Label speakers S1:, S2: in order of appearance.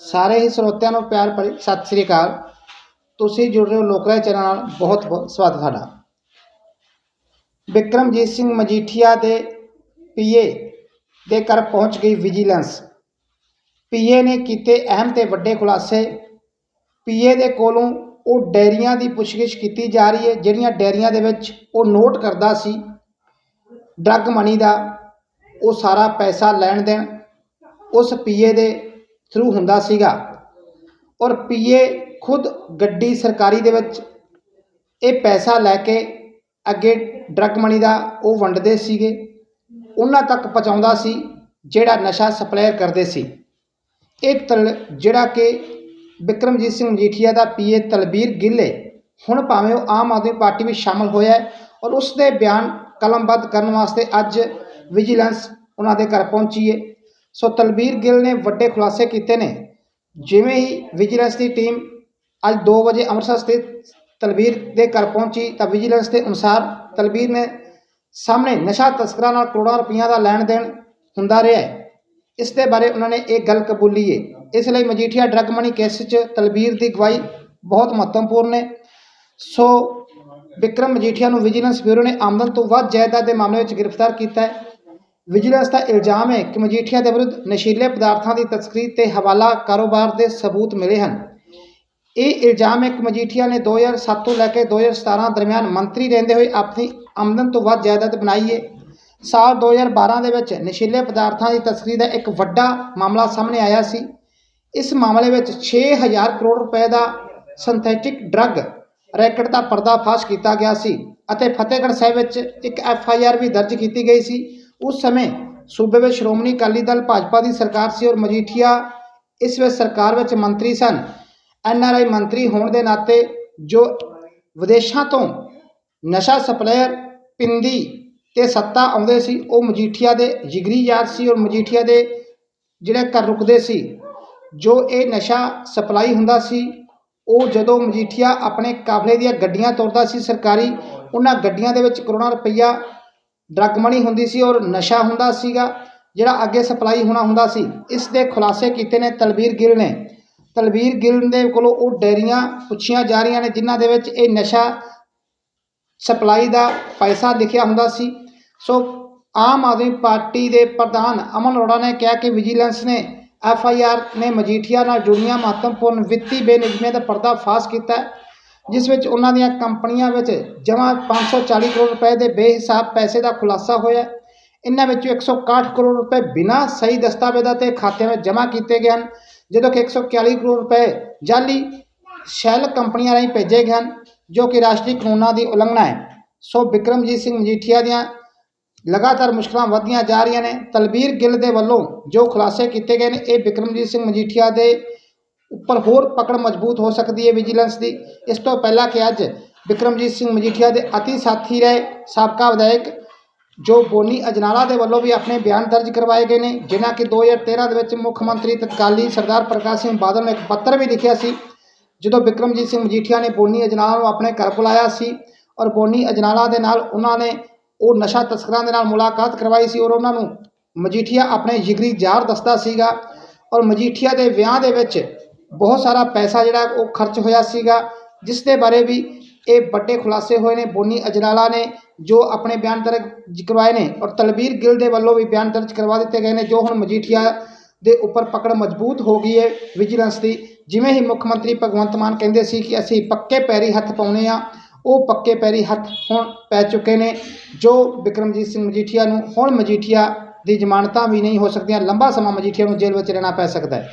S1: ਸਾਰੇ ਹੀ ਸਰੋਤਿਆਂ ਨੂੰ ਪਿਆਰ ਭਰੀ ਸਤਿ ਸ੍ਰੀ ਅਕਾਲ। ਤੁਸੀਂ ਜੁੜ ਰਹੇ ਹੋ ਲੋਕਰਾਏ ਚੈਨਲ ਨਾਲ। ਬਹੁਤ ਬਹੁਤ ਸਵਾਗਤ ਤੁਹਾਡਾ। ਵਿਕਰਮਜੀਤ ਸਿੰਘ ਮਜੀਠੀਆ ਦੇ ਪੀਏ ਦੇ ਘਰ ਪਹੁੰਚ ਗਈ ਵਿਜੀਲੈਂਸ। ਪੀਏ ਨੇ ਕੀਤੇ ਅਹਿਮ ਤੇ ਵੱਡੇ ਖੁਲਾਸੇ। ਪੀਏ ਦੇ ਕੋਲੋਂ ਉਹ ਡੈਰੀਆਂ ਦੀ ਪੁੱਛਗਿੱਛ ਕੀਤੀ ਜਾ ਰਹੀ ਹੈ, ਜਿਹੜੀਆਂ ਡੈਰੀਆਂ ਦੇ ਵਿੱਚ ਉਹ ਨੋਟ ਕਰਦਾ ਸੀ। ਡਰੱਗ ਮਨੀ ਦਾ ਉਹ ਸਾਰਾ ਪੈਸਾ ਲੈਣ ਦੇਣ। ਉਸ ਪੀਏ ਦੇ ਥਰੂ ਹੁੰਦਾ ਸੀਗਾ। ਔਰ ਪੀਏ ਖੁਦ ਗੱਡੀ ਸਰਕਾਰੀ ਦੇ ਵਿੱਚ ਇਹ ਪੈਸਾ ਲੈ ਕੇ ਅੱਗੇ ਡਰੱਗ ਮਣੀ ਦਾ ਉਹ ਵੰਡਦੇ ਸੀਗੇ। ਉਹਨਾਂ ਤੱਕ ਪਹੁੰਚਾਉਂਦਾ ਸੀ, ਜਿਹੜਾ ਨਸ਼ਾ ਸਪਲਾਇਰ ਕਰਦੇ ਸੀ। ਇਹ ਤਲ, ਜਿਹੜਾ ਕਿ ਵਿਕਰਮਜੀਤ ਸਿੰਘ ਮਜੀਠੀਆ ਦਾ ਪੀਏ ਤਲਬੀਰ ਗਿੱਲੇ, ਹੁਣ ਭਾਵੇਂ ਉਹ ਆਮ ਆਦਮੀ ਪਾਰਟੀ ਵਿੱਚ ਸ਼ਾਮਲ ਹੋਇਆ ਔਰ ਉਸ ਦੇ ਬਿਆਨ ਕਲਮਬੱਧ ਕਰਨ ਵਾਸਤੇ ਅੱਜ ਵਿਜੀਲੈਂਸ ਉਹਨਾਂ ਦੇ ਘਰ ਪਹੁੰਚੀ ਹੈ। ਸੋ ਤਲਬੀਰ ਗਿੱਲ ਨੇ ਵੱਡੇ ਖੁਲਾਸੇ ਕੀਤੇ ਨੇ। ਜਿਵੇਂ ਹੀ ਵਿਜੀਲੈਂਸ ਦੀ ਟੀਮ ਅੱਜ 2 ਵਜੇ ਅੰਮ੍ਰਿਤਸਰ ਸਥਿਤ ਤਲਬੀਰ ਦੇ ਘਰ ਪਹੁੰਚੀ ਤਾਂ ਵਿਜੀਲੈਂਸ ਦੇ ਅਨੁਸਾਰ ਤਲਬੀਰ ਨੇ ਸਾਹਮਣੇ ਨਸ਼ਾ ਤਸਕਰਾਂ ਨਾਲ ਕਰੋੜਾਂ ਰੁਪਈਆ ਦਾ ਲੈਣ ਦੇਣ ਹੁੰਦਾ ਰਿਹਾ ਹੈ। ਇਸ ਦੇ ਬਾਰੇ ਉਹਨਾਂ ਨੇ ਇਹ ਗੱਲ ਕਬੂਲੀ ਹੈ। ਇਸ ਲਈ ਮਜੀਠੀਆ ਡਰੱਗ ਮਨੀ ਕੇਸ 'ਚ ਤਲਬੀਰ ਦੀ ਗਵਾਹੀ ਬਹੁਤ ਮਹੱਤਵਪੂਰਨ ਹੈ। ਸੋ ਵਿਕਰਮ ਮਜੀਠੀਆ ਨੂੰ ਵਿਜੀਲੈਂਸ ਬਿਊਰੋ ਨੇ ਆਮਦਨ ਤੋਂ ਵੱਧ ਜਾਇਦਾਦ ਦੇ ਮਾਮਲੇ ਵਿੱਚ ਗ੍ਰਿਫਤਾਰ ਕੀਤਾ ਹੈ। ਵਿਜੀਲੈਂਸ ਦਾ ਇਲਜ਼ਾਮ ਹੈ ਕਿ ਮਜੀਠੀਆ ਦੇ ਵਿਰੁੱਧ ਨਸ਼ੀਲੇ ਪਦਾਰਥਾਂ ਦੀ ਤਸਕਰੀ ਤੇ ਹਵਾਲਾ ਕਾਰੋਬਾਰ ਦੇ ਸਬੂਤ ਮਿਲੇ ਹਨ। ਇਹ ਇਲਜ਼ਾਮ ਹੈ ਕਿ ਮਜੀਠੀਆ ਨੇ 2007 ਤੋਂ ਲੈ ਕੇ 2017 ਦਰਮਿਆਨ ਮੰਤਰੀ ਰਹਿੰਦੇ ਹੋਏ ਆਪਣੀ ਆਮਦਨ ਤੋਂ ਵੱਧ ਜਾਇਦਾਦ ਬਣਾਈ ਹੈ। ਸਾਲ 2012 ਦੇ ਵਿੱਚ ਨਸ਼ੀਲੇ ਪਦਾਰਥਾਂ ਦੀ ਤਸਕਰੀ ਦਾ ਇੱਕ ਵੱਡਾ ਮਾਮਲਾ ਸਾਹਮਣੇ ਆਇਆ ਸੀ। ਇਸ ਮਾਮਲੇ ਵਿੱਚ 6000 ਕਰੋੜ ਰੁਪਏ ਦਾ ਸਿੰਥੈਟਿਕ ਡਰੱਗ ਰੈਕਟ ਦਾ ਪਰਦਾਫਾਸ਼ ਕੀਤਾ ਗਿਆ ਸੀ ਅਤੇ ਫਤਿਹਗੜ੍ਹ ਸਾਹਿਬ ਵਿੱਚ ਇੱਕ ਐਫ ਆਈ ਆਰ ਵੀ ਦਰਜ ਕੀਤੀ ਗਈ ਸੀ। ਉਸ ਸਮੇਂ ਸੂਬੇ ਵਿੱਚ ਸ਼੍ਰੋਮਣੀ ਅਕਾਲੀ ਦਲ ਭਾਜਪਾ ਦੀ ਸਰਕਾਰ ਸੀ ਔਰ ਮਜੀਠੀਆ ਇਸ ਵਿੱਚ ਸਰਕਾਰ ਵਿੱਚ ਮੰਤਰੀ ਸਨ ਐਨ ਆਰ ਆਈ ਮੰਤਰੀ ਹੋਣ ਦੇ ਨਾਤੇ ਜੋ ਵਿਦੇਸ਼ਾਂ ਤੋਂ ਨਸ਼ਾ ਸਪਲਾਇਰ ਪਿੰਦੀ ਤੇ ਸੱਤਾ ਆਉਂਦੇ ਸੀ ਉਹ ਮਜੀਠੀਆ ਦੇ ਜਿਗਰੀ ਯਾਰ ਸੀ ਔਰ ਮਜੀਠੀਆ ਦੇ ਜਿਹੜੇ ਘਰ ਰੁਕਦੇ ਸੀ ਜੋ ਇਹ ਨਸ਼ਾ ਸਪਲਾਈ ਹੁੰਦਾ ਸੀ ਉਹ ਜਦੋਂ ਮਜੀਠੀਆ ਆਪਣੇ ਕਾਫਲੇ ਦੀਆਂ ਗੱਡੀਆਂ ਤੁਰਦਾ ਸੀ ਸਰਕਾਰੀ ਉਹਨਾਂ ਗੱਡੀਆਂ ਦੇ ਵਿੱਚ ਕਰੋੜਾਂ ਰੁਪਈਆ ਡਰੱਗ ਮਨੀ ਹੁੰਦੀ ਸੀ ਔਰ ਨਸ਼ਾ ਹੁੰਦਾ ਸੀਗਾ, ਜਿਹੜਾ ਅੱਗੇ ਸਪਲਾਈ ਹੋਣਾ ਹੁੰਦਾ ਸੀ, ਇਸ ਦੇ ਖੁਲਾਸੇ ਕੀਤੇ ਨੇ ਤਲਬੀਰ ਗਿੱਲ ਨੇ। ਤਲਬੀਰ ਗਿੱਲ ਦੇ ਕੋਲੋਂ ਉਹ ਡੈਰੀਆਂ ਪੁੱਛੀਆਂ ਜਾ ਰਹੀਆਂ ਨੇ, ਜਿਨ੍ਹਾਂ ਦੇ ਵਿੱਚ ਇਹ ਨਸ਼ਾ ਸਪਲਾਈ ਦਾ ਪੈਸਾ ਲਿਖਿਆ ਹੁੰਦਾ ਸੀ। ਸੋ ਆਮ ਆਦਮੀ ਪਾਰਟੀ ਦੇ ਪ੍ਰਧਾਨ ਅਮਨ ਅਰੋੜਾ ਨੇ ਕਿਹਾ ਕਿ ਵਿਜੀਲੈਂਸ ਨੇ ਐਫ ਆਈ ਆਰ ਨੇ ਮਜੀਠੀਆ ਨਾਲ ਜੁੜੀਆਂ ਮਹੱਤਵਪੂਰਨ ਵਿੱਤੀ ਬੇਨਿਯਮੀਆਂ ਦਾ ਪਰਦਾਫਾਸ਼ ਕੀਤਾ। ਜਿਸ ਵਿੱਚ ਉਹਨਾਂ ਦੀਆਂ ਕੰਪਨੀਆਂ ਵਿੱਚ ਜਮ੍ਹਾਂ 540 ਕਰੋੜ ਰੁਪਏ ਦੇ ਬੇਹਿਸਾਬ ਪੈਸੇ ਦਾ ਖੁਲਾਸਾ ਹੋਇਆ ਇਹਨਾਂ ਵਿੱਚੋਂ 161 ਕਰੋੜ ਰੁਪਏ ਬਿਨਾਂ ਸਹੀ ਦਸਤਾਵੇਜ਼ਾਂ ਤੇ ਖਾਤਿਆਂ ਵਿੱਚ ਜਮ੍ਹਾਂ ਕੀਤੇ ਗਏ ਹਨ, ਜਦੋਂ ਕਿ 141 ਕਰੋੜ ਰੁਪਏ ਜਾਲੀ ਸ਼ੈਲ ਕੰਪਨੀਆਂ ਰਾਹੀਂ ਭੇਜੇ ਗਏ ਹਨ, ਜੋ ਕਿ ਰਾਸ਼ਟਰੀ ਕਾਨੂੰਨਾਂ ਦੀ ਉਲੰਘਣਾ ਹੈ। ਸੋ ਬਿਕਰਮਜੀਤ ਸਿੰਘ ਮਜੀਠੀਆ ਦੀਆਂ ਲਗਾਤਾਰ ਮੁਸ਼ਕਲਾਂ ਵਧਦੀਆਂ ਜਾ ਰਹੀਆਂ ਨੇ। ਤਲਬੀਰ ਗਿੱਲ ਦੇ ਵੱਲੋਂ ਜੋ ਖੁਲਾਸੇ ਕੀਤੇ ਗਏ ਨੇ, ਇਹ ਬਿਕਰਮਜੀਤ ਸਿੰਘ ਮਜੀਠੀਆ ਦੇ ਉੱਪਰ ਹੋਰ ਪਕੜ ਮਜ਼ਬੂਤ ਹੋ ਸਕਦੀ ਹੈ ਵਿਜੀਲੈਂਸ ਦੀ। ਇਸ ਤੋਂ ਪਹਿਲਾਂ ਕਿ ਅੱਜ ਵਿਕਰਮਜੀਤ ਸਿੰਘ ਮਜੀਠੀਆ ਦੇ ਅਤੀ ਸਾਥੀ ਰਹੇ ਸਾਬਕਾ ਵਿਧਾਇਕ ਜੋ ਬੋਨੀ ਅਜਨਾਲਾ ਦੇ ਵੱਲੋਂ ਵੀ ਆਪਣੇ ਬਿਆਨ ਦਰਜ ਕਰਵਾਏ ਗਏ ਨੇ, ਜਿਨ੍ਹਾਂ ਕਿ 2013 ਦੇ ਵਿੱਚ ਮੁੱਖ ਮੰਤਰੀ ਤਤਕਾਲੀ ਸਰਦਾਰ ਪ੍ਰਕਾਸ਼ ਸਿੰਘ ਬਾਦਲ ਨੇ ਇੱਕ ਪੱਤਰ ਵੀ ਲਿਖਿਆ ਸੀ, ਜਦੋਂ ਵਿਕਰਮਜੀਤ ਸਿੰਘ ਮਜੀਠੀਆ ਨੇ ਬੋਨੀ ਅਜਨਾਲਾ ਨੂੰ ਆਪਣੇ ਘਰ ਬੁਲਾਇਆ ਸੀ ਔਰ ਬੋਨੀ ਅਜਨਾਲਾ ਦੇ ਨਾਲ ਉਹਨਾਂ ਨੇ ਉਹ ਨਸ਼ਾ ਤਸਕਰਾਂ ਦੇ ਨਾਲ ਮੁਲਾਕਾਤ ਕਰਵਾਈ ਸੀ ਔਰ ਉਹਨਾਂ ਨੂੰ ਮਜੀਠੀਆ ਆਪਣੇ ਜਿਗਰੀ ਯਾਰ ਦੱਸਦਾ ਸੀਗਾ ਔਰ ਮਜੀਠੀਆ ਦੇ ਵਿਆਹ ਦੇ ਵਿੱਚ ਬਹੁਤ ਸਾਰਾ ਪੈਸਾ ਜਿਹੜਾ ਉਹ ਖਰਚ ਹੋਇਆ ਸੀਗਾ, ਜਿਸ ਦੇ ਬਾਰੇ ਵੀ ਇਹ ਵੱਡੇ ਖੁਲਾਸੇ ਹੋਏ ਨੇ, ਬੋਨੀ ਅਜਨਾਲਾ ਨੇ, ਜੋ ਆਪਣੇ ਬਿਆਨ ਦਰਜ ਕਰਵਾਏ ਨੇ ਔਰ ਤਲਬੀਰ ਗਿੱਲ ਦੇ ਵੱਲੋਂ ਵੀ ਬਿਆਨ ਦਰਜ ਕਰਵਾ ਦਿੱਤੇ ਗਏ ਨੇ, ਜੋ ਹੁਣ ਮਜੀਠੀਆ ਦੇ ਉੱਪਰ ਪਕੜ ਮਜ਼ਬੂਤ ਹੋ ਗਈ ਹੈ ਵਿਜੀਲੈਂਸ ਦੀ, ਜਿਵੇਂ ਹੀ ਮੁੱਖ ਮੰਤਰੀ ਭਗਵੰਤ ਮਾਨ ਕਹਿੰਦੇ ਸੀ ਕਿ ਅਸੀਂ ਪੱਕੇ ਪੈਰੀ ਹੱਥ ਪਾਉਣੇ ਆ, ਉਹ ਪੱਕੇ ਪੈਰੀ ਹੱਥ ਹੁਣ ਪੈ ਚੁੱਕੇ ਨੇ, ਜੋ ਵਿਕਰਮਜੀਤ ਸਿੰਘ ਮਜੀਠੀਆ ਨੂੰ, ਹੁਣ ਮਜੀਠੀਆ ਦੀ ਜ਼ਮਾਨਤਾਂ ਵੀ ਨਹੀਂ ਹੋ ਸਕਦੀਆਂ, ਲੰਬਾ ਸਮਾਂ ਮਜੀਠੀਆ ਨੂੰ ਜੇਲ੍ਹ ਵਿੱਚ ਰਹਿਣਾ ਪੈ ਸਕਦਾ ਹੈ।